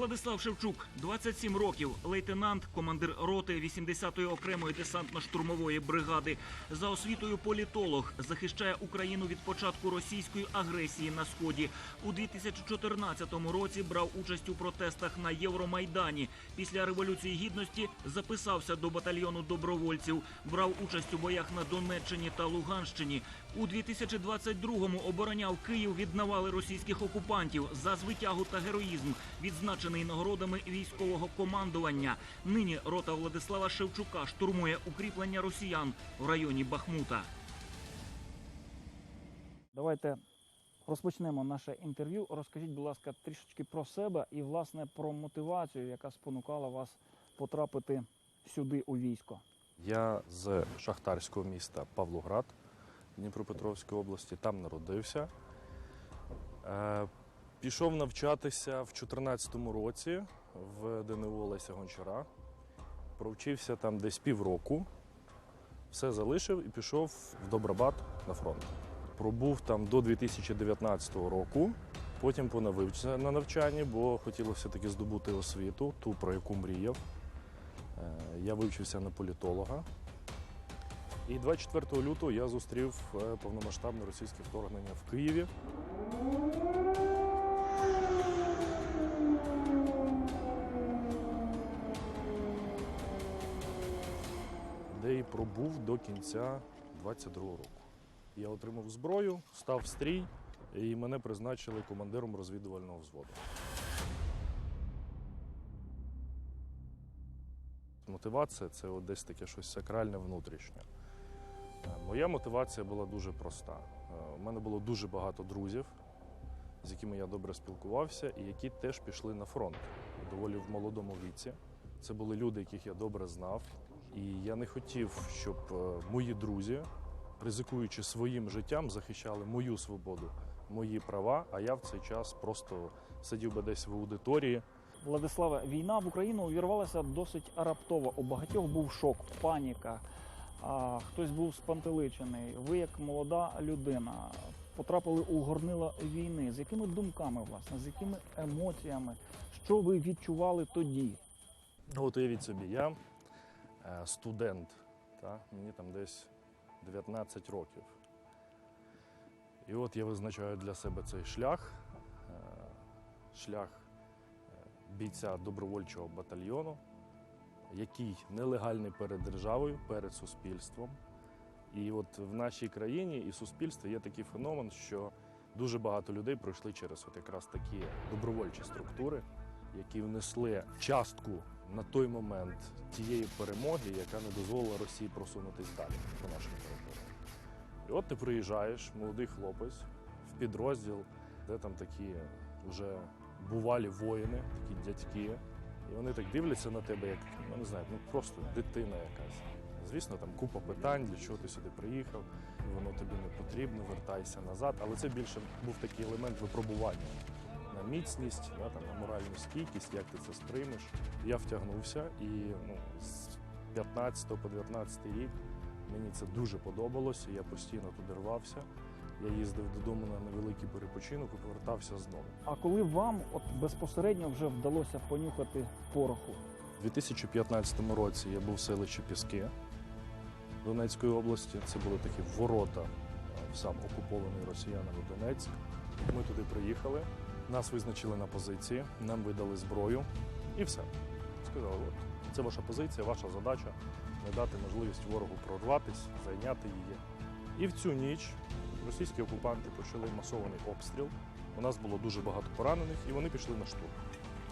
Владислав Шевчук, 27 років, лейтенант, командир роти 80-ї окремої десантно-штурмової бригади. За освітою політолог захищає Україну від початку російської агресії на сході. У 2014 році брав участь у протестах на Євромайдані. Після революції гідності записався до батальйону добровольців. Брав участь у боях на Донеччині та Луганщині. У 2022-му обороняв Київ від навали російських окупантів за звитягу та героїзм, відзначений нагородами військового командування. Нині рота Владислава Шевчука штурмує укріплення росіян в районі Бахмута. Давайте розпочнемо наше інтерв'ю. Розкажіть, будь ласка, трішечки про себе і власне про мотивацію, яка спонукала вас потрапити сюди у військо. Я з шахтарського міста Павлоград Дніпропетровської області, там народився. Е, Пішов навчатися в 2014 році в ДНУ Олеся Гончара. Провчився там десь півроку, все залишив і пішов в Добробат на фронт. Пробув там до 2019 року. Потім понавився на навчанні, бо хотілося таки здобути освіту, ту, про яку мріяв. Е, Я вивчився на політолога. І 24 лютого я зустрів е, повномасштабне російське вторгнення в Києві. Де і пробув до кінця 22 року. Я отримав зброю, став в стрій, і мене призначили командиром розвідувального взводу. Мотивація це от десь таке щось сакральне внутрішнє. Е, Моя мотивація була дуже проста. Е, У мене було дуже багато друзів, з якими я добре спілкувався, і які теж пішли на фронт доволі в молодому віці. Це були люди, яких я добре знав. І я не хотів, щоб е, мої друзі, ризикуючи своїм життям, захищали мою свободу, мої права, а я в цей час просто сидів би десь в аудиторії. Владиславе, війна в Україну увірвалася досить раптово. У багатьох був шок, паніка. Хтось був спантеличений. Ви, як молода людина, потрапили у горнила війни. З якими думками, власне, з якими емоціями? Що ви відчували тоді? Ну, от уявіть собі, я е, студент, та? мені там десь 19 років. І от я визначаю для себе цей шлях, е, шлях е, бійця добровольчого батальйону, який нелегальний перед державою, перед суспільством. І от в нашій країні і суспільстві є такий феномен, що дуже багато людей пройшли через от якраз такі добровольчі структури, які внесли частку на той момент тієї перемоги, яка не дозволила Росії просунутись далі по нашим територіям. І от ти приїжджаєш, молодий хлопець, в підрозділ, де там такі вже бувалі воїни, такі дядьки. І вони так дивляться на тебе, як ну не знаю, ну просто дитина якась. Звісно, там купа питань, для чого ти сюди приїхав, воно тобі не потрібно, вертайся назад. Але це більше був такий елемент випробування на міцність, да, там, на моральну стійкість, як ти це сприймеш. Я втягнувся і ну, з 15 по 19 рік мені це дуже подобалося, я постійно туди рвався. Я їздив додому на невеликий перепочинок і повертався знову. А коли вам от безпосередньо вже вдалося понюхати пороху? У 2015 році я був в селищі Піски Донецької області. Це були такі ворота е, в сам окупований росіянами Донецьк. Ми туди приїхали, нас визначили на позиції, нам видали зброю і все. Сказали, от це ваша позиція, ваша задача не дати можливість ворогу прорватися, зайняти її. І в цю ніч російські окупанти почали масований обстріл. У нас було дуже багато поранених, і вони пішли на штурм.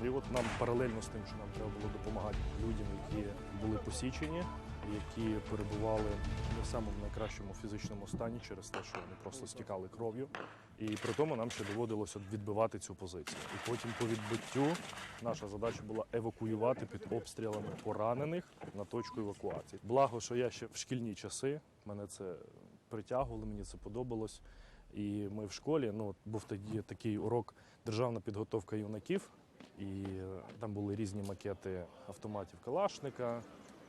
І от нам паралельно з тим, що нам треба було допомагати людям, які були посічені, які перебували не в самому найкращому фізичному стані через те, що вони просто стікали кров'ю. І при тому нам ще доводилося відбивати цю позицію. І потім по відбиттю наша задача була евакуювати під обстрілами поранених на точку евакуації. Благо, що я ще в шкільні часи мене це притягувало, мені це подобалось. І ми в школі, ну був тоді такий урок державна підготовка юнаків. І е, там були різні макети автоматів Калашника,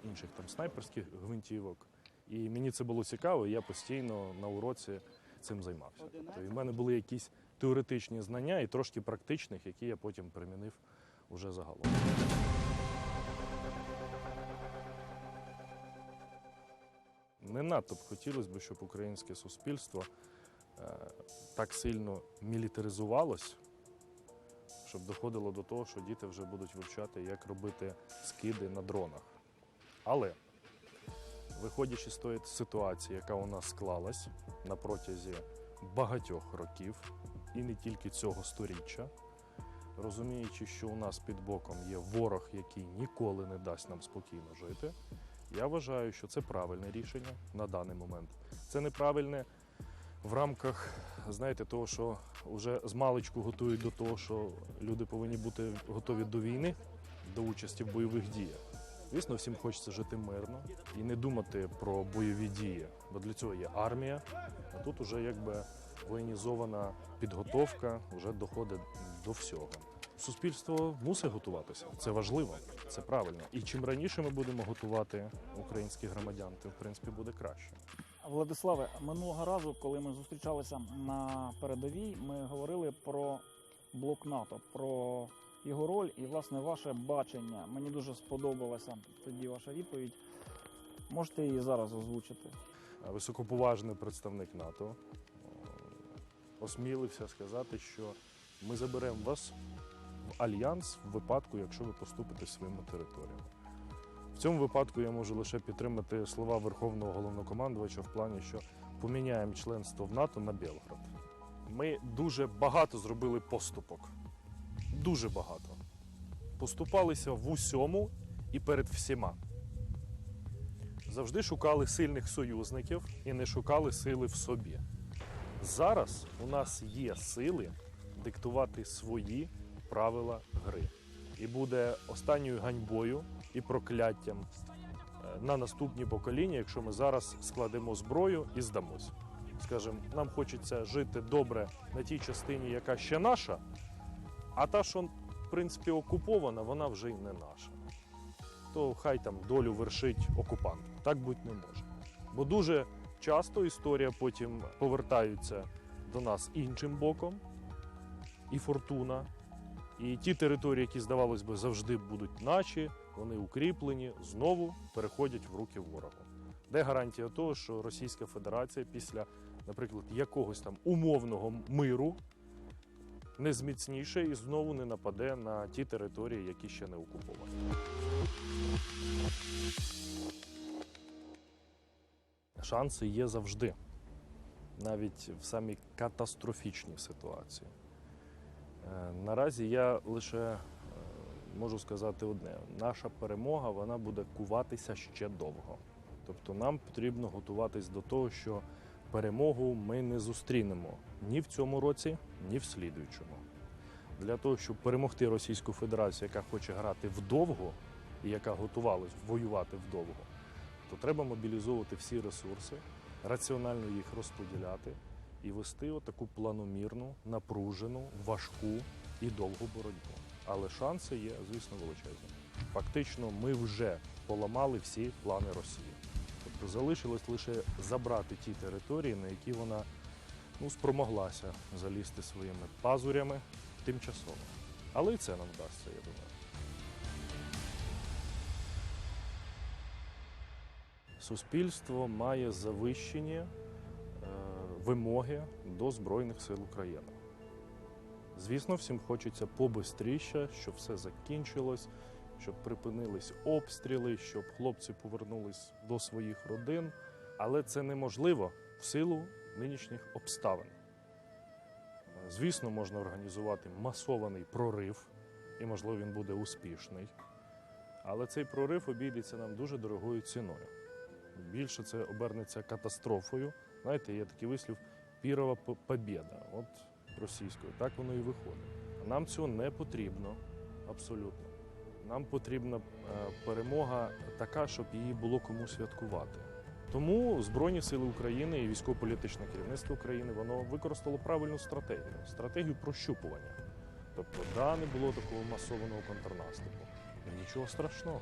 інших там снайперських гвинтівок. І мені це було цікаво, і я постійно на уроці цим займався. Тобто і в мене були якісь теоретичні знання і трошки практичних, які я потім примінив уже загалом. Не надто б хотілося б, щоб українське суспільство е, так сильно мілітаризувалось, щоб доходило до того, що діти вже будуть вивчати, як робити скиди на дронах. Але, виходячи з тої ситуації, яка у нас склалась на протязі багатьох років, і не тільки цього сторіччя, розуміючи, що у нас під боком є ворог, який ніколи не дасть нам спокійно жити, я вважаю, що це правильне рішення на даний момент. Це неправильне в рамках, знаєте, того, що вже з маличку готують до того, що люди повинні бути готові до війни, до участі в бойових діях. Звісно, всім хочеться жити мирно і не думати про бойові дії, бо для цього є армія, а тут уже якби воєнізована підготовка вже доходить до всього. Суспільство мусить готуватися. Це важливо, це правильно. І чим раніше ми будемо готувати українських громадян, тим в принципі буде краще. Владиславе, минулого разу, коли ми зустрічалися на передовій, ми говорили про блок НАТО, про його роль і власне ваше бачення. Мені дуже сподобалася тоді ваша відповідь. Можете її зараз озвучити. Високоповажний представник НАТО е, осмілився сказати, що ми заберемо вас альянс в випадку, якщо ви поступите своїми територіями. В цьому випадку я можу лише підтримати слова Верховного головнокомандувача в плані, що поміняємо членство в НАТО на Белград. Ми дуже багато зробили поступок. Дуже багато. Поступалися в усьому і перед всіма. Завжди шукали сильних союзників і не шукали сили в собі. Зараз у нас є сили диктувати свої правила гри. І буде останньою ганьбою і прокляттям е, на наступні покоління, якщо ми зараз складемо зброю і здамось. Скажемо, нам хочеться жити добре на тій частині, яка ще наша, а та, що в принципі окупована, вона вже й не наша. То хай там долю вершить окупант. Так бути не може. Бо дуже часто історія потім повертаються до нас іншим боком, і фортуна, і ті території, які, здавалось би, завжди будуть наші, вони укріплені, знову переходять в руки ворогу. Де гарантія того, що Російська Федерація після, наприклад, якогось там умовного миру не зміцніше і знову не нападе на ті території, які ще не окуповані. Шанси є завжди, навіть в самій катастрофічній ситуації. Е, Наразі я лише е, можу сказати одне: наша перемога вона буде куватися ще довго. Тобто нам потрібно готуватись до того, що перемогу ми не зустрінемо ні в цьому році, ні в слідуючому. Для того, щоб перемогти Російську Федерацію, яка хоче грати вдовго і яка готувалась воювати вдовго, то треба мобілізовувати всі ресурси, раціонально їх розподіляти і вести отаку планомірну, напружену, важку і довгу боротьбу. Але шанси є, звісно, величезні. Фактично, ми вже поламали всі плани Росії. Тобто залишилось лише забрати ті території, на які вона ну, спромоглася залізти своїми пазурями тимчасово. Але і це нам вдасться, я думаю. Суспільство має завищені вимоги до Збройних сил України. Звісно, всім хочеться побистріше, щоб все закінчилось, щоб припинились обстріли, щоб хлопці повернулись до своїх родин. Але це неможливо в силу нинішніх обставин. Звісно, можна організувати масований прорив, і, можливо, він буде успішний. Але цей прорив обійдеться нам дуже дорогою ціною. Більше це обернеться катастрофою. Знаєте, є такий вислів пірова п- побєда, от російською. Так воно і виходить. Нам цього не потрібно абсолютно. Нам потрібна е, перемога така, щоб її було кому святкувати. Тому Збройні сили України і військово-політичне керівництво України воно використало правильну стратегію стратегію прощупування. Тобто, да, не було такого масованого контрнаступу. Нічого страшного.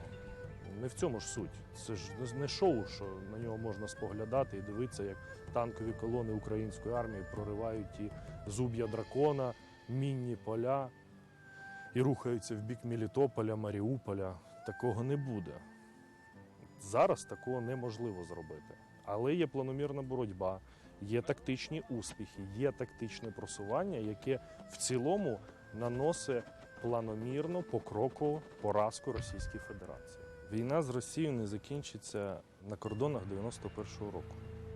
Не в цьому ж суть. Це ж не- шоу, що на нього можна споглядати і дивитися, як танкові колони української армії проривають ті зуб'я дракона, мінні поля і рухаються в бік Мелітополя, Маріуполя. Такого не буде. Зараз такого неможливо зробити. Але є планомірна боротьба, є тактичні успіхи, є тактичне просування, яке в цілому наносить планомірно покроково поразку Російській Федерації. Війна з Росією не закінчиться на кордонах 91-го року.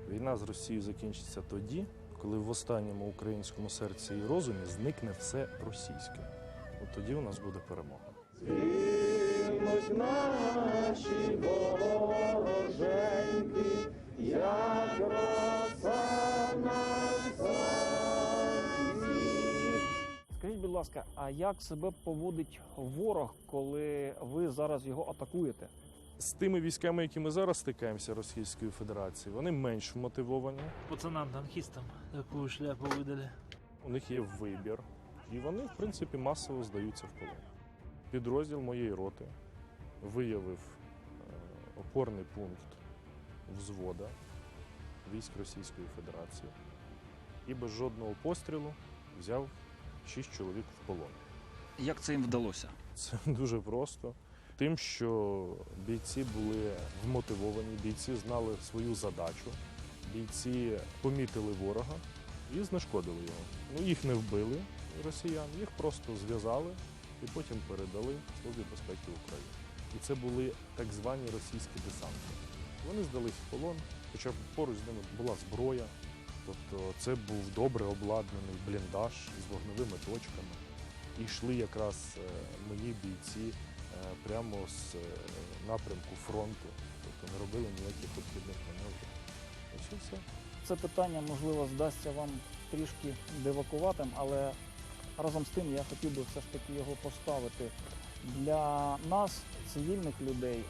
Війна з Росією закінчиться тоді, коли в останньому українському серці і розумі зникне все російське. От тоді у нас буде перемога. Згинуть наші вороженьки, як роса на ласка, а як себе поводить ворог, коли ви зараз його атакуєте? З тими військами, які ми зараз стикаємося Російської Федерації, вони менш вмотивовані. пацанам, танкистам, такую шляпу выдали. У них є вибір, і вони, в принципі, масово здаються в полон. Підрозділ моєї роти виявив е, опорний пункт взвода військ Російської Федерації і без жодного пострілу взяв шість чоловік в полон. Як це їм вдалося? Це дуже просто. Тим, що бійці були вмотивовані, бійці знали свою задачу, бійці помітили ворога і знешкодили його. Ну, їх не вбили росіян, їх просто зв'язали і потім передали Службі безпеки України. І це були так звані російські десанти. Вони здались в полон, хоча поруч з ними була зброя. Тобто це був добре обладнаний бліндаж з вогневими точками. І йшли якраз е, мої бійці е, прямо з е, напрямку фронту, тобто не робили ніяких обхідних маневрів. Ось і все. Це питання, можливо, здасться вам трішки дивакуватим, але разом з тим я хотів би все ж таки його поставити. Для нас, цивільних людей,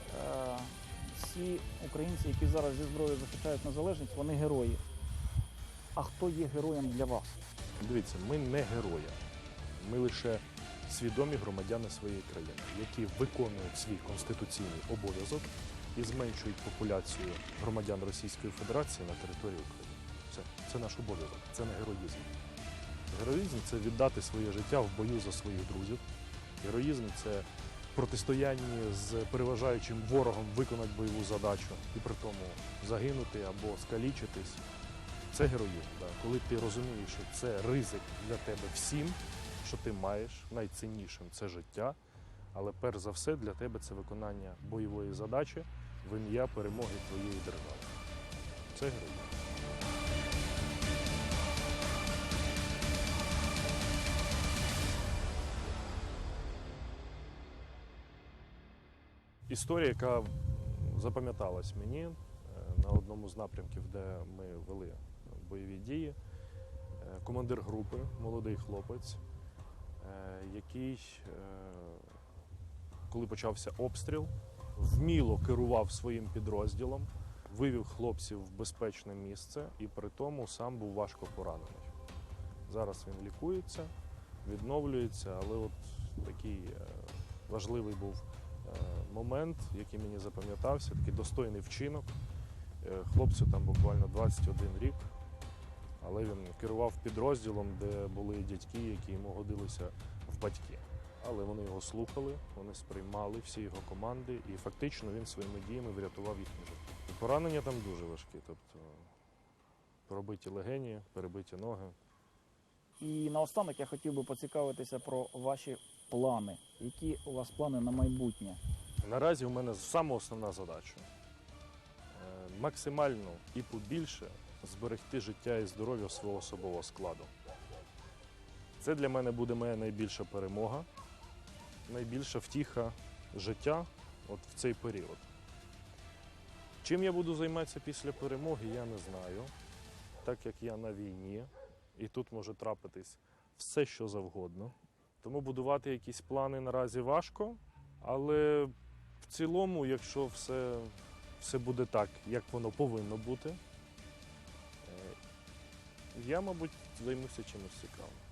всі українці, які зараз зі зброєю захищають незалежність, вони герої. А хто є героєм для вас? Дивіться, ми не герої. Ми лише свідомі громадяни своєї країни, які виконують свій конституційний обов'язок і зменшують популяцію громадян Російської Федерації на території України. Все, це наш обов'язок, це не героїзм. Героїзм це віддати своє життя в бою за своїх друзів. Героїзм це в протистоянні з переважаючим ворогом виконати бойову задачу і при тому загинути або скалічитись. Це героїзм. Да. Коли ти розумієш, що це ризик для тебе всім, що ти маєш, найціннішим це життя, але перш за все для тебе це виконання бойової задачі в ім'я перемоги твоєї держави. Це героїзм. Історія, яка запам'яталась мені е, на одному з напрямків, де ми вели бойові дії. Е, Командир групи, молодий хлопець, е, який, е, коли почався обстріл, вміло керував своїм підрозділом, вивів хлопців в безпечне місце і при тому сам був важко поранений. Зараз він лікується, відновлюється, але от такий важливий був момент, який мені запам'ятався, такий достойний вчинок. Хлопцю там буквально 21 рік, але він керував підрозділом, де були дядьки, які йому годилися в батьки. Але вони його слухали, вони сприймали всі його команди, і фактично він своїми діями врятував їхнє життя. Поранення там дуже важкі, тобто пробиті легені, перебиті ноги. І наостанок я хотів би поцікавитися про ваші плани. Які у вас плани на майбутнє? Наразі у мене саме основна задача е, максимально і побільше зберегти життя і здоров'я свого особового складу. Це для мене буде моя найбільша перемога, найбільша втіха життя от в цей період. Чим я буду займатися після перемоги, я не знаю. Так як я на війні, і тут може трапитись все, що завгодно. Тому будувати якісь плани наразі важко, але в цілому, якщо все, все буде так, як воно повинно бути, я, мабуть, займуся чимось цікавим.